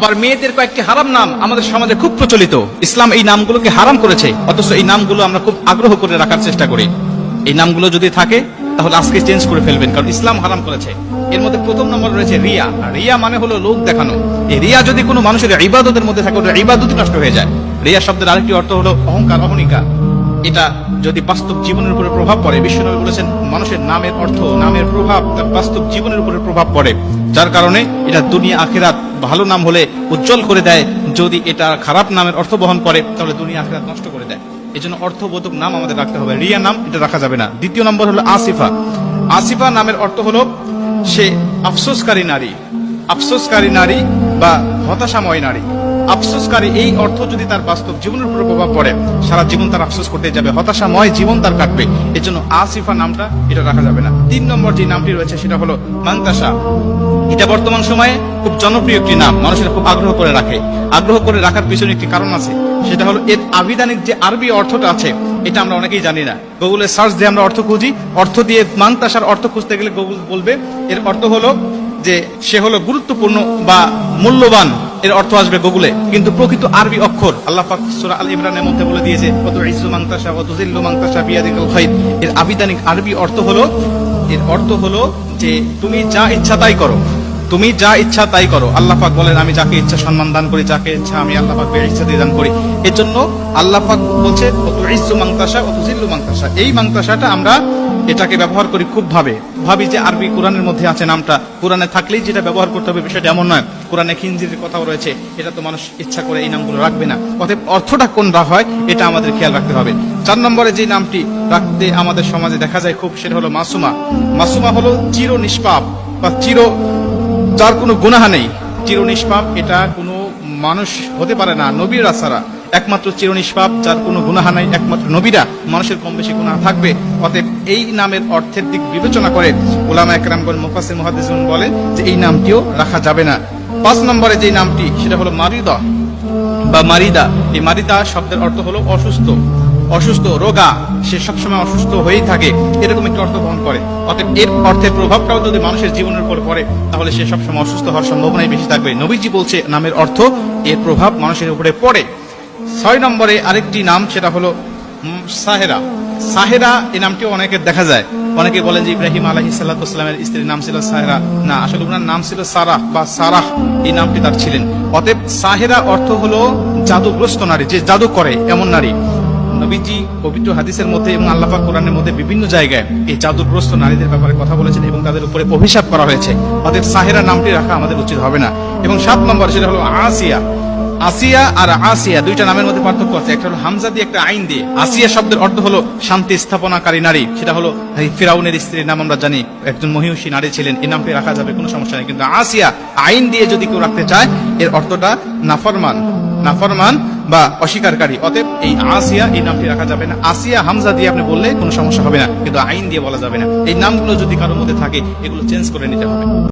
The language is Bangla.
আবার মেয়েদের কয়েকটি হারাম নাম আমাদের সমাজে খুব প্রচলিত। ইসলাম এই নামগুলোকে হারাম করেছে, অথচ এই নামগুলো আমরা খুব আগ্রহ করে রাখার চেষ্টা করি। এই নামগুলো যদি থাকে, তাহলে আজকে চেঞ্জ করে ফেলবেন, কারণ ইসলাম হারাম করেছে। এর মধ্যে প্রথম নম্বর রয়েছে রিয়া। রিয়া মানে হলো লোক দেখানো। এই রিয়া যদি কোনো মানুষের ইবাদতের মধ্যে থাকে, ওটা ইবাদতই নষ্ট হয়ে যায়। রিয়া শব্দের আরেকটি অর্থ হলো অহংকার, অহনিকা। এটা যদি বাস্তব জীবনের উপরে প্রভাব পড়ে, বিশ্বনবী বলেছেন, মানুষের নামের অর্থ, নামের প্রভাব তার বাস্তব জীবনের উপরে প্রভাব পড়ে। যার কারণে এটা দুনিয়া আখেরাত ভালো নাম হলে উজ্জ্বল করে দেয়। যদি এটা খারাপ নামের অর্থ বহন করে, তাহলে দুনিয়া আখেরাত নষ্ট করে দেয়। এই জন্য অর্থবোধক নাম আমাদের রাখতে হবে। রিয়া নাম এটা রাখা যাবে না। দ্বিতীয় নম্বর হলো আসিফা। আসিফা নামের অর্থ হলো সে আফসোসকারী নারী। আফসোসকারী নারী বা হতাশাময় নারী। আফসোসকারী এই অর্থ যদি তার বাস্তব জীবনের উপর প্রভাব পড়ে, সারা জীবন তার আফসোস করতে যাবে। হতাশাময় জীবন তার কাটবে। এর জন্য আসিফা নামটা এটা রাখা যাবে না। তিন নম্বর যে নামটি রয়েছে, সেটা হলো মান্তাসা। এটা বর্তমান সময়ে খুব জনপ্রিয় একটি নাম। মানুষেরা খুব আগ্রহ করে রাখে। আগ্রহ করে রাখার পিছনে একটি কারণ আছে। সেটা হলো এর আবিধানিক যে আরবি অর্থটা আছে, এটা আমরা অনেকেই জানি না। গুগলে সার্চ দিয়ে আমরা অর্থ খুঁজি। অর্থ দিয়ে মান্তাসার অর্থ খুঁজতে গেলে গুগল বলবে। এর অর্থ হলো যে সে হলো গুরুত্বপূর্ণ বা মূল্যবান। এর অর্থ আসবে গুগলে। কিন্তু প্রকৃত আরবি অক্ষর আল্লাহ পাক সূরা আল ইমরানের মধ্যে বলে দিয়েছে কত ইজ্জু মাংতাসা কত জিল্লু মাংতাসা বিয়াদিকাল খাইর। এর আবিধানিক আরবি অর্থ হলো, এর অর্থ হলো যে তুমি যা ইচ্ছা তাই করো। তুমি যা ইচ্ছা তাই করো। আল্লাহ পাক বলেন, আমি যাকে ইচ্ছা সম্মান দান করি, যাকে ইচ্ছা আমি আল্লাহ পাক ইচ্ছা দিয়ে দান করি। এর জন্য আল্লাহ পাক বলছে কত ইজ্জু মাংতাসা কত জিল্লু মাংতাসা এই মাংতাসাটা আমরা এটাকে ব্যবহার করি খুব ভাবে। ভাবি যে আরবি কোরআনের মধ্যে আছে নামটা। কোরআনে থাকলেই যেটা ব্যবহার করতে হবে বিষয়টা এমন নয়। কোরআনে খিঞ্জির কথাও রয়েছে, এটা তো মানুষ ইচ্ছা করে এই নামগুলো রাখবে না। অতএব অর্থটা কোনটা হয়, এটা আমাদের খেয়াল রাখতে হবে। চার নম্বরে যে নামটি রাখতে আমাদের সমাজে দেখা যায় খুব, সেটা হলো মাসুমা। মাসুমা হলো চির নিষ্পাপ, বা চির, যার কোনো গুনাহা নেই। চির নিষ্পাপ, এটা কোনো মানুষ হতে পারে না, নবীর আসারা। একমাত্র চির নিষ্পাপ, যার কোনো গুনাহা নাই, একমাত্র নবীরা। মানুষের কম বেশি গুনাহ থাকবে। অতএব এই নামের অর্থের দিক বিবেচনা করে ওলামা একরামগণ মুফাসির মুহাদ্দিসুন বলে যে এই নামটিও রাখা যাবে না। পাঁচ নম্বরে যে নামটি, সেটা হলো মারিদা বা মারিদা। এই মারিদা শব্দের অর্থ হলো অসুস্থ। অসুস্থ, রোগা, সে সবসময় অসুস্থ হয়েই থাকে। এরকম একটি অর্থ বহন করে। অতএব এর অর্থের প্রভাবটাও যদি মানুষের জীবনের উপর পড়ে, তাহলে সে সবসময় অসুস্থ হওয়ার সম্ভাবনাই বেশি থাকবে। নবীজি বলছে, নামের অর্থ এর প্রভাব মানুষের উপরে পড়ে। ছয় নম্বরে আরেকটি নাম, সেটা হলো সাহেরা। সাহেরা এই নামটিও অনেকের দেখা যায়। অনেকে বলেন যে ইব্রাহিম আলহি সাল্লাহামের স্ত্রীর নাম ছিল সাহেরা। না, আসলে ওনার নাম ছিল সারাহ বা সারাহ। এই নামটি তার ছিলেন। অতএব সাহেরা অর্থ হলো জাদুগ্রস্ত নারী, যে জাদু করে এমন নারী। নবীজি পবিত্র হাদিসের মধ্যে এবং আল্লাহ কোরআনের মধ্যে বিভিন্ন জায়গায় এই জাদুগ্রস্ত নারীদের ব্যাপারে কথা বলেছেন এবং তাদের উপরে অভিশাপ করা হয়েছে। অতএব সাহেরা নামটি রাখা আমাদের উচিত হবে না। এবং সাত নম্বর সেটা হলো আসিয়া। আসিয়া আর আসিয়া দুইটা নামের মধ্যে পার্থক্য আছে। একটা হলো হামজা দিয়ে একটা আইন দিয়ে। আসিয়া শব্দের অর্থ হলো শান্তি স্থাপনাকারী নারী। সেটা হলো ফিরাউনের স্ত্রীর নাম আমরা জানি, একজন মহিষী নারী ছিলেন এই নামটি রাখা যাবে, কোনো সমস্যা নেই। কিন্তু আসিয়া আইন দিয়ে যদি কেউ রাখতে চায়, এর অর্থটা নাফরমান। নাফরমান বা অস্বীকারী। অতএব এই আসিয়া, এই নামটি রাখা যাবে না। আসিয়া, হামজা দিয়ে আপনি বললে কোনো সমস্যা হবে না। কিন্তু আইন দিয়ে বলা যাবে না। এই নামগুলো যদি কারোর মধ্যে থাকে, এগুলো চেঞ্জ করে নিতে হবে।